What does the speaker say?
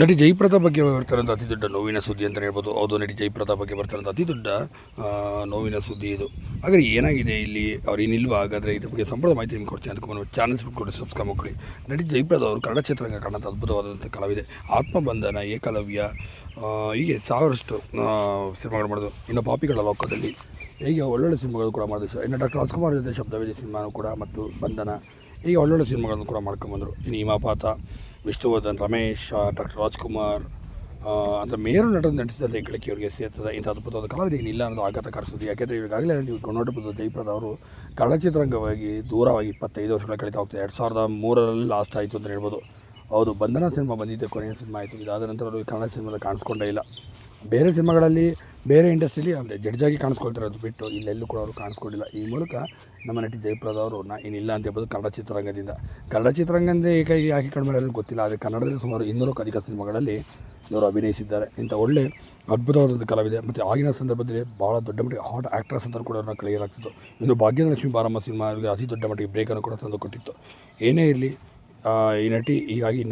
ನಟಿ ಜಯಪ್ರತಾ ಬಗ್ಗೆ ಬರ್ತಾರಂಥ ಅತಿ ದೊಡ್ಡ ನೋವಿನ ಸುದ್ದಿ ಅಂತಲೇ ಹೇಳ್ಬೋದು. ಹೌದು, ನಟಿ ಜಯಪ್ರತಾ ಬಗ್ಗೆ ಬರ್ತಾರಂಥ ಅತಿ ದೊಡ್ಡ ನೋವಿನ ಸುದ್ದಿ ಇದು. ಹಾಗಾದರೆ ಏನಾಗಿದೆ ಇಲ್ಲಿ? ಅವ್ರು ಏನಿಲ್ವಾ ಹಾಗಾದರೆ ಇದ್ರ ಬಗ್ಗೆ ಸಂಪೂರ್ಣ ಮಾಹಿತಿ ನಿಮ್ಗೆ ಕೊಡ್ತೀನಿ. ಅದಕ್ಕೆ ಚಾನಲ್ಸ್ ಕೊಡಿ ಸಬ್ಸ್ಕ್ರೈಬ್ ಮಾಡ್ಕೊಳ್ಳಿ. ನಟಿ ಜಯಪ್ರದ ಅವರು ಕನ್ನಡ ಚಿತ್ರರಂಗ ಕಾಣೋದು ಅದ್ಭುತವಾದಂಥ ಕಲಾವಿದೆ. ಆತ್ಮಬಂಧನ, ಏಕಲವ್ಯ ಹೀಗೆ ಸಾವಿರಷ್ಟು ಸಿನಿಮಾಗಳು ಮಾಡೋದು. ಇನ್ನು ಪಾಪಿಗಳ ಲೋಕದಲ್ಲಿ ಹೀಗೆ ಒಳ್ಳೊಳ್ಳೆ ಸಿನಿಮಾಗಳು ಕೂಡ ಮಾಡಿದ್ರು. ಇನ್ನು ಡಾಕ್ಟರ್ ರಾಜ್ಕುಮಾರ್ ಜೊತೆ ಶಬ್ದವೇದಿ ಸಿನಿಮಾನು ಕೂಡ, ಮತ್ತು ಬಂಧನ, ಹೀಗೆ ಒಳ್ಳೊಳ್ಳೆ ಸಿನಿಮಾಗಳನ್ನು ಕೂಡ ಮಾಡ್ಕೊಂಬಂದರು ಇನ್ನು ಹಿಮಾಪಾತ ವಿಷ್ಣುವರ್ಧನ್, ರಮೇಶ್, ಡಾಕ್ಟರ್ ರಾಜ್ಕುಮಾರ್ ಅಂತ ಮೇರು ನಟನ ನಟಿಸಿದ ಗಳಿಕೆ ಅವರಿಗೆ ಸೇರ್ತದೆ. ಇಂಥ ಅದ್ಭುತವಾದ ಕಲಾವಿದ ಏನಿಲ್ಲ ಅನ್ನೋದು ಆಘಾತ ಸುದ್ದಿ ಯಾಕೆಂದರೆ ಈಗಾಗಲೇ ನೀವು ನೋಡಬಹುದು ಜಯಪ್ರದ ಅವರು ಕನ್ನಡ ಚಿತ್ರರಂಗವಾಗಿ ದೂರವಾಗಿ ಇಪ್ಪತ್ತೈದು ವರ್ಷಗಳ ಕಳೀತಾ ಹೋಗ್ತದೆ ಎರಡು ಸಾವಿರದ ಮೂರರಲ್ಲಿ ಲಾಸ್ಟ್ ಆಯಿತು ಅಂತ ಹೇಳ್ಬೋದು. ಹೌದು, ಬಂಧನ ಸಿನಿಮಾ ಬಂದಿದ್ದೆ ಕೊನೆಯ ಸಿನಿಮಾ ಆಯಿತು. ಇದಾದ ನಂತರ ಅವರು ಕನ್ನಡ ಸಿನಿಮಾದಲ್ಲಿ ಕಾಣಿಸ್ಕೊಂಡೇ ಇಲ್ಲ. ಬೇರೆ ಸಿನಿಮಾಗಳಲ್ಲಿ ಬೇರೆ ಇಂಡಸ್ಟ್ರಿಲಿ ಅಂದರೆ ಜಡ್ಜಾಗಿ ಕಾಣಿಸ್ಕೊಳ್ತಿರೋದು ಬಿಟ್ಟು ಇಲ್ಲೆಲ್ಲೂ ಕೂಡ ಅವರು ಕಾಣಿಸ್ಕೊಂಡಿಲ್ಲ ಈ ಮೂಲಕ ನಮ್ಮ ನಟಿ ಜಯಪ್ರದ ಅವರು, ನಾ ಏನಿಲ್ಲ ಅಂತ ಹೇಳ್ಬೋದು ಕನ್ನಡ ಚಿತ್ರರಂಗದಿಂದ. ಕನ್ನಡ ಚಿತ್ರರಂಗದಿಂದ ಏಕಾಗಿ ಯಾಕೆ ಕಡಿಮೆ ಗೊತ್ತಿಲ್ಲ, ಆದರೆ ಕನ್ನಡದಲ್ಲಿ ಸುಮಾರು ಇನ್ನೂರಕ್ಕೂ ಅಧಿಕ ಸಿನಿಮಾಗಳಲ್ಲಿ ಇವರು ಅಭಿನಯಿಸಿದ್ದಾರೆ. ಇಂಥ ಒಳ್ಳೆ ಅದ್ಭುತವಾದಂಥ ಕಲಾವಿದೆ ಮತ್ತು ಆಗಿನ ಸಂದರ್ಭದಲ್ಲಿ ಭಾಳ ದೊಡ್ಡ ಮಟ್ಟಿಗೆ ಹಾಟ್ ಆ್ಯಕ್ಟ್ರೆಸ್ ಅಂತ ಕೂಡ ಅವ್ರನ್ನ ಕಳೆಯಲಾಗ್ತಿತ್ತು. ಇನ್ನು ಭಾಗ್ಯಲಕ್ಷ್ಮಿ ಬಾರಮ್ಮ ಸಿನಿಮಾ ಇವರಿಗೆ ಅತಿ ದೊಡ್ಡ ಮಟ್ಟಿಗೆ ಬ್ರೇಕನ್ನು ಕೂಡ ತಂದು ಕೊಟ್ಟಿತ್ತು ಏನೇ ಇರಲಿ ಈ ನಟಿ ಹೀಗಾಗಿ